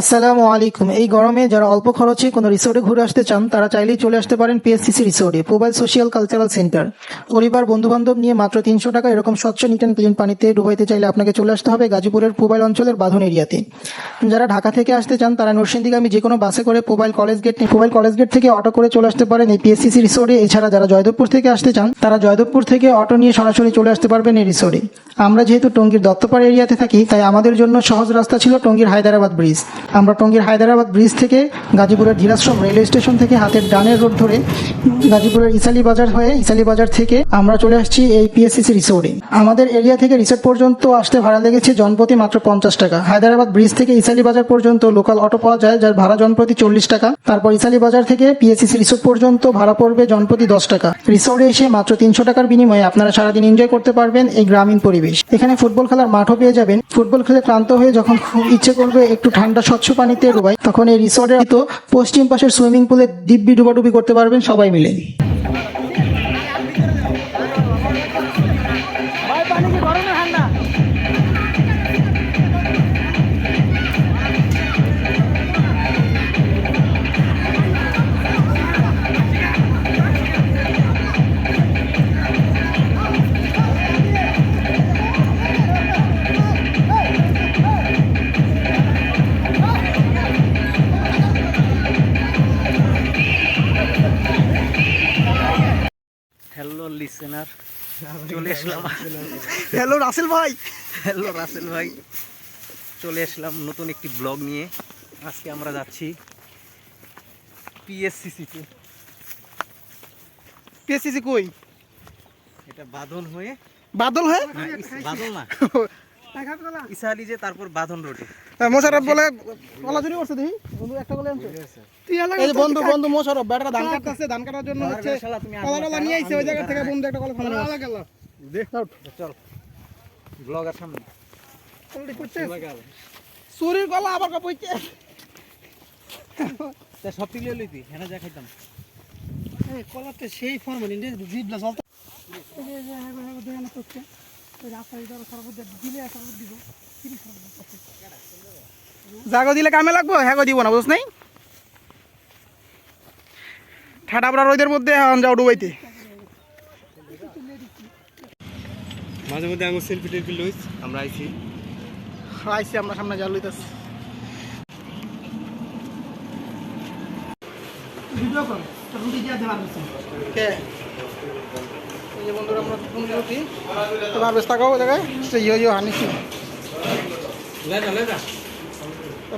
আসসালামু আলাইকুম। এই গরমে যারা অল্প খরচে কোনো রিসোর্টে ঘুরে আসতে চান, তারা চাইলেই চলে আসতে পারেন পিএসসিসি রিসোর্টে প্রোবাইল সোশিয়াল কালচারাল সেন্টার পরিবার বন্ধু বান্ধব নিয়ে মাত্র তিনশো টাকা এরকম স্বচ্ছ নিট অ্যান্ড ক্লিন পানিতে ডুবাইতে চাইলে আপনাকে চলে আসতে হবে গাজীপুরের প্রোবাইল অঞ্চলের বাঁধন এরিয়াতে। যারা ঢাকা থেকে আসতে চান, তারা নরসিংদীগামী যে কোনো বাসে করে প্রোবাইল কলেজ গেট প্রোবাইল কলেজ গেট থেকে অটো করে চলে আসতে পারেন এই পিএসসিসি রিসোর্টে এছাড়া যারা জয়দেবপুর থেকে আসতে চান, তারা জয়দেবপুর থেকে অটো নিয়ে সরাসরি চলে আসতে পারবেন এই রিসোর্টে আমরা যেহেতু টঙ্গীর দত্তপাড়া এরিয়াতে থাকি, তাই আমাদের জন্য সহজ রাস্তা ছিল টঙ্গীর হায়দ্রাবাদ ব্রিজ। আমরা টঙ্গীর হায়দ্রাবাদ ব্রিজ থেকে গাজীপুরের ধীরাশ্রম রেলওয়ে স্টেশন থেকে হাতের ডানের রোড ধরে গাজীপুরের ইসালি বাজার হয়ে ইসালি বাজার থেকে আমরা চলে আসছি এই পিএসসিসি রিসোর্টে আমাদের এরিয়া থেকে রিসোর্ট পর্যন্ত আসতে ভাড়া লেগেছে জনপ্রতি মাত্র পঞ্চাশ টাকা। হায়দ্রাবাদ ব্রিজ থেকে ইসালি বাজার পর্যন্ত লোকাল অটো পাওয়া যায়, যার ভাড়া জনপ্রতি চল্লিশ টাকা। তারপর ইসালি বাজার থেকে পিএসসিসি রিসোর্ট পর্যন্ত ভাড়া পড়বে জনপ্রতি দশ টাকা। রিসোর্টে এসে মাত্র তিনশো টাকার বিনিময়ে আপনারা সারাদিন এনজয় করতে পারবেন এই গ্রামীণ পরিবেশ। এখানে ফুটবল খেলার মাঠও পেয়ে যাবেন। ফুটবল খেলে ক্লান্ত হয়ে যখন খুব ইচ্ছে করবে একটু ঠান্ডা স্বচ্ছ পানিতে ডুবাই, তখন এই রিসোর্টের তো পশ্চিম পাশের সুইমিং পুলে দিব্যি ডুবাডুবি করতে পারবেন সবাই মিলে। রাসেল ভাই। হ্যালো রাসেল ভাই। চলে আসলাম নতুন একটি ব্লগ নিয়ে। আজকে আমরা যাচ্ছি পিএসসিসিতে পিএসসিসি কই? এটা বাঁধন হয়ে বাদল হ্যাঁ? না, ইস- বাদল না। যে তারপর বাঁধন রোডে। মোশারফ বলে গলা চুরি করছে দেখি। বন্ধু একটা বলে আনছে। এই বন্ধু বন্ধু মোশারফ ব্যাটারা ধান কাটতেছে ধান কাটার জন্য হচ্ছে। কলা নিয়ে আইছে ওই জায়গা থেকে বন্ধু একটা কলা খাওয়া গেল চল। ব্লগার সামনে চুরির কলা আবার কইছে তা সব তুলে লইতি হ্যাঁ যা খাইতাম কলাতে সেই ফর্মালিন রে জিবলা এই যে যে হেগো হেগো দেখানো করছে ওই রাস্তা ইদার সরবত দিলে দিব জাগো দিলে কামে লাগবো হেগো দিব না বুঝছ নাই ঠাডা পড়া রোদের মধ্যে এখন যাও ডুবাইতে মাঝে মধ্যে আঙুল সেলফি টেলফি লইস। আমরা আইছি। আইসি আমরা সামনে যা লইতাছি। ভিডিও কর রুটি কে? এই যে বন্ধুরা আমরা ফোন রুটি তো ভাবেস থাকো জায়গায়? সে ইয়ো ইয়ো হানিছি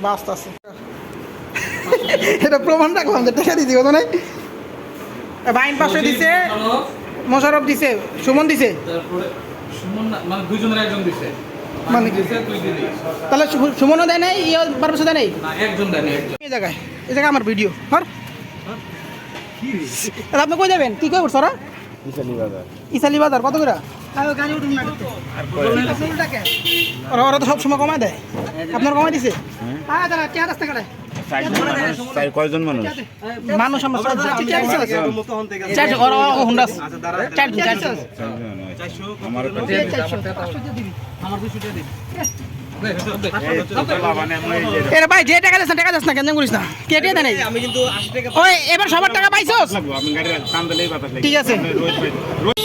বাস্ত আছে এটা প্রমাণ রাখলাম যে টাকা দিদি কথা নাই? বাইন পাশে দিছে মোশারফ দিছে সুমন দিছে। তারপরে সুমন মানে দুইজনের একজন দিছে। মানে দিদি তাহলে সুমনও দেয় নাই ইয়ে বারবেশও দেয় নাই? না একজন দেয়নি একজন। এই জায়গায় এই জায়গায় আমার ভিডিও হর আপনি কই যাবেন? কি কই উঠছ ওরা? ইসালি বাজার কত করে? গাড়ি উঠুন না ওরা ওরা তো সব সময় কমায় দেয়। আপনার কমাই দিছে? হ্যাঁ। দাঁড়া চেয়ার আসতে কাটে কয়জন মানুষ মানুষ আমরা এর ভাই যে টাকা দিস না টাকা দিস না কেন করিস না কে দিয়ে দেয় আমি কিন্তু টাকা ওই এবার সবার টাকা পাইছস আমি দিলেই বাতাস ঠিক আছে। রোজ রোজ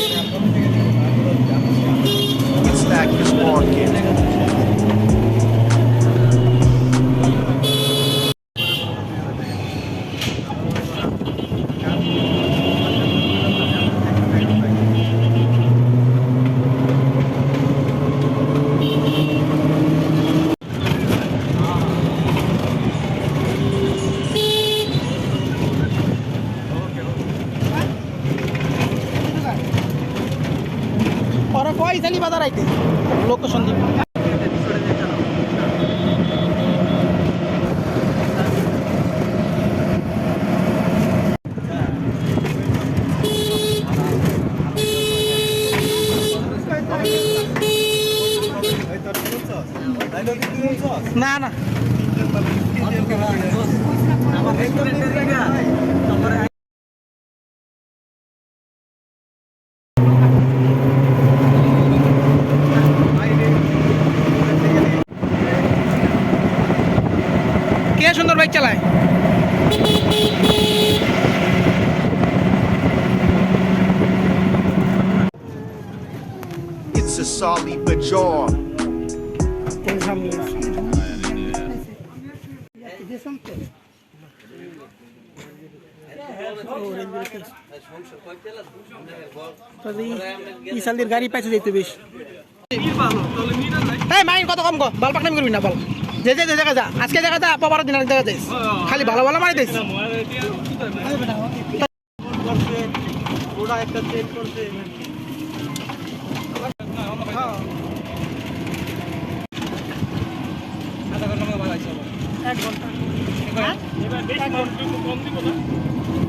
ওরা কয় ইসালি বাজার আইতে। লোকেশন দিন না না রেস্টুরেন্টের জায়গা তারপরে সুন্দর বাইক চালায় Solid bajar. ইসালদের গাড়ি পাইছে যেতে বেশ। এই মাইন কত কম গো বাল পাকনামি করবি না বল। যে যে জায়গা যা। আজকে জায়গা যা পাবার দিন আরেক জায়গা যাইস। খালি ভালো ভালো মারি দিস।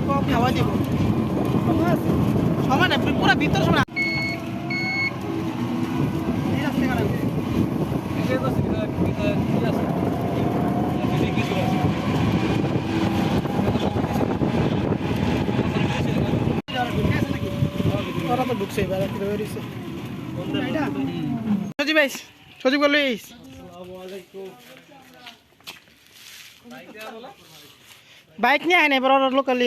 কম হাওয়া দিব। সময় না পুরো ভিতর সময় ওরা তো ঢুকছে এবার কি বেরিয়েছে সজীব ভাই সজীব বলল এই। বাইক নিয়ে আয় নাই, বড় লোকাল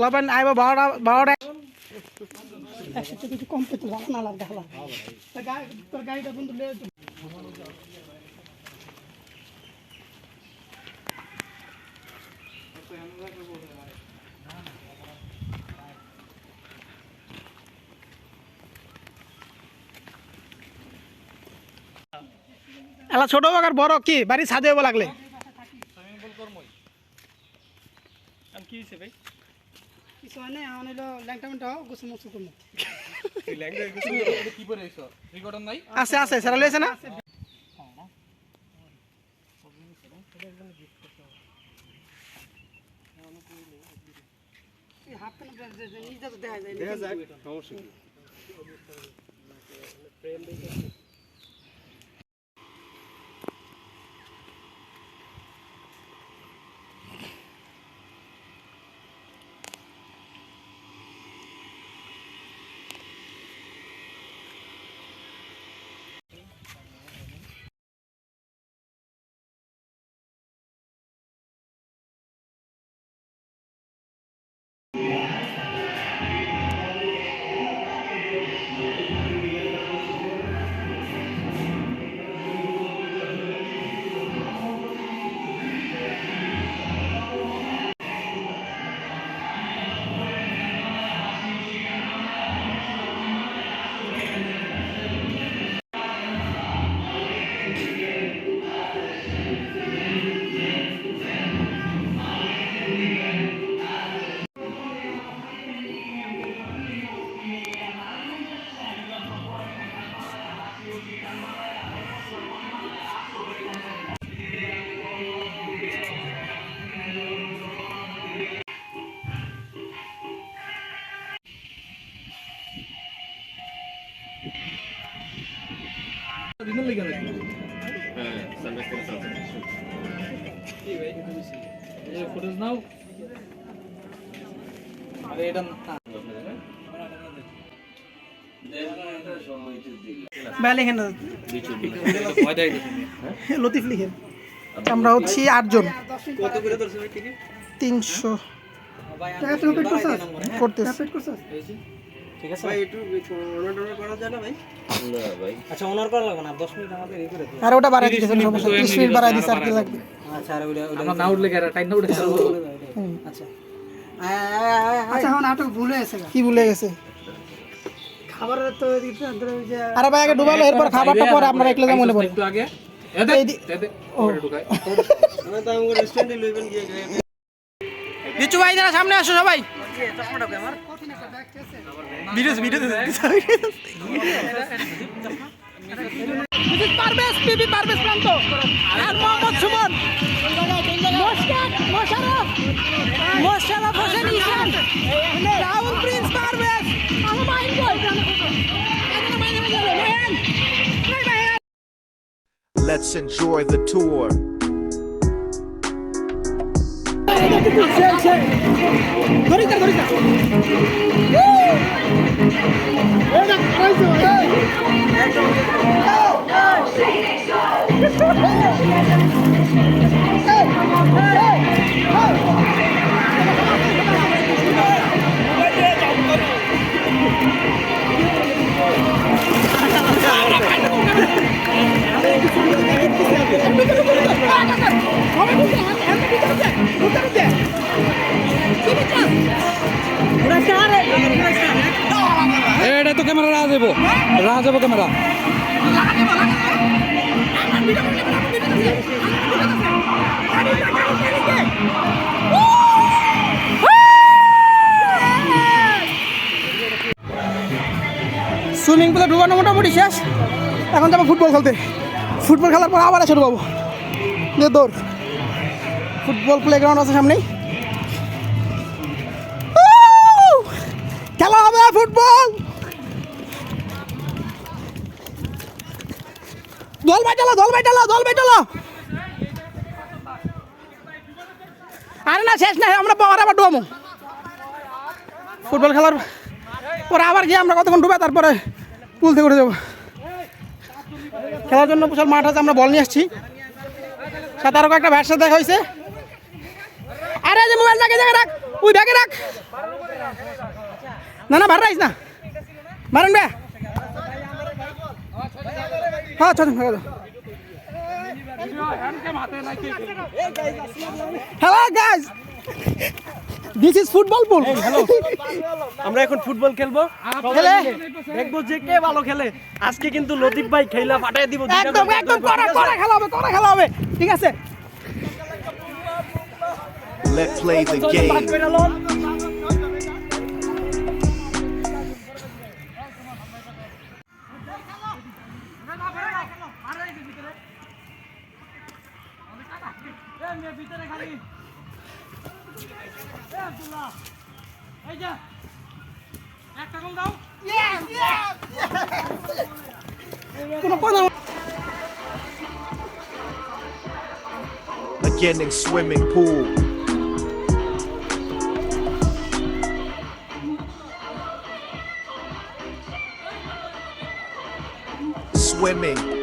লবেন, আইব, বারোটা বারোটা। একশো কিছু কম পেতে ভালো না লাগবে তোর গাড়িটা বন্ধু এলা ছোট হোক আর বড় কি? বাড়ি সাজে হব লাগলে। কিছু মানে আমার হলো ল্যাংটা মেন্টা গোসু মুসু করব কি করে এসো রেকর্ডার নাই আছে আছে সেটা লইছে না দেখা যাক সমস্যা কি ফুটেজ নাও আরে এটা না ভাই? করতেছি আর ওটা বাড়াই দিতে সমস্যা ত্রিশ মিনিট বাড়াই দিচ্ছে আর কি লাগবে? আমরা না উঠলে গেরা টাইম না উঠে আচ্ছা। এখন নাটক ভুলে গেছে কি ভুলে গেছে? খাবারের তো আরে ভাই আগে ডুবালো এরপর খাবারটা পরে আপনারা একলে মনে পড়ে একটু আগে। এদে এদে ভাই যারা সামনে আসো সবাই। ভিডিও ভিডিও পারভেজ পিপি পারভেজ প্রান্ত। আর মোহাম্মদ সুমন। মোশারফ মোশারফ মোশারফ হোসেন ঈশান রাহুল প্রিন্স পারভেজ। আমার মাইন্ড বল Let's enjoy the tour. దొరికితే దొరికితే Hey! Hey! Hey! যাব ক্যামেরা। সুইমিং পুলে ঢুকানো মোটামুটি শেষ। এখন যাব ফুটবল খেলতে। ফুটবল খেলার পর আবার শুরু পাবো যে দৌড়। ফুটবল প্লে গ্রাউন্ড আছে সামনেই। খেলা হবে ফুটবল! দল বাইটালো দল বাইটালো দল বাইটালো। আরে না, শেষ না আমরা পাওয়ার আবার ডুবামো। ফুটবল খেলার পরে আবার গিয়ে আমরা কতক্ষণ ডুবে, তারপরে পুল থেকে উঠে যাব। খেলার জন্য বিশাল মাঠ আছে, আমরা বল নিয়ে আসছি। সাথে আরও একটা ব্যাটসার দেখা হয়েছে। আরে যে মোবাইল রাখে জায়গায় রাখ, ওই ব্যাগে রাখ। না না ভার রাইস না। মারেন বে হ্যাঁ চল hello guys this is football pool আমরা এখন ফুটবল খেলব। খেলে। দেখব যে কে ভালো খেলে। আজকে কিন্তু লতিফ ভাই খেলা ফাটাই দিব একদম একদম করা? করা খেলা হবে করা খেলা হবে। ঠিক আছে। Let's play the game. Beginning swimming pool. Swimming.